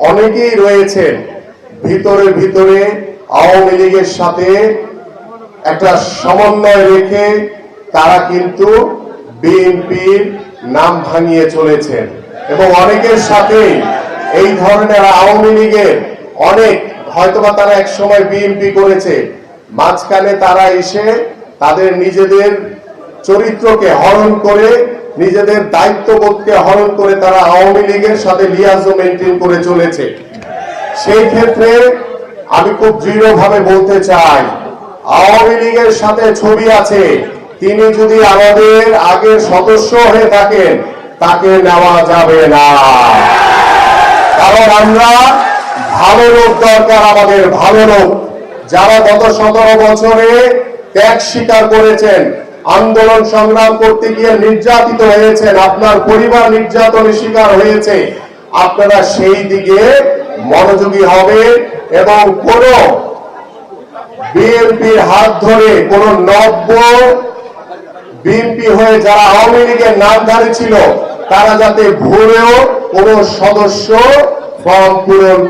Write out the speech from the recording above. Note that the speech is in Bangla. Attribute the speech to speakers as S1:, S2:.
S1: অনেকেই রয়েছেন। ভিতরে ভিতরে আওয়ামী লীগের সাথে একটা সমন্বয় রেখে তারা কিন্তু বিএনপির নাম ভাঙিয়ে চলেছেন। এবং অনেকের সাথে এই ধরনের আওয়ামী লীগের অনেক, হয়তোবা তারা এক সময় বিএনপি করেছে। মাঝখানে তারা এসে তাদের নিজেদের চরিত্রকে হরণ করে নিজেদের দায়িত্ববোধকে হরণ করে তারা আওয়ামী লীগের সাথে লিয়াজও মেনটেন করে চলেছে। সেই ক্ষেত্রে আমি খুব দৃঢ়ভাবে বলতে চাই, আওয়ামী লীগের সাথে ছবি আছে। তিনি যদি আমাদের আগের সদস্য হয়ে থাকেন, তাকে নেওয়া যাবে না। কারণ আমরা ভালো লোক দরকার, আমাদের ভালো লোক। যারা গত সতেরো বছরে ত্যাগ স্বীকার করেছেন আন্দোলন সংগ্রাম করতে গিয়ে নির্যাতিত হয়েছেন, আপনার পরিবার নির্যাতনের শিকার হয়েছে। আপনারা সেই দিকে মনোযোগী হবে এবং কোন বিএনপির হাত ধরে কোন নব্য বিএনপি হয়ে যারা আওয়ামী লীগের নামধারী ছিল, তারা যাতে ভুলেও কোন সদস্য ফর্ম পূরণ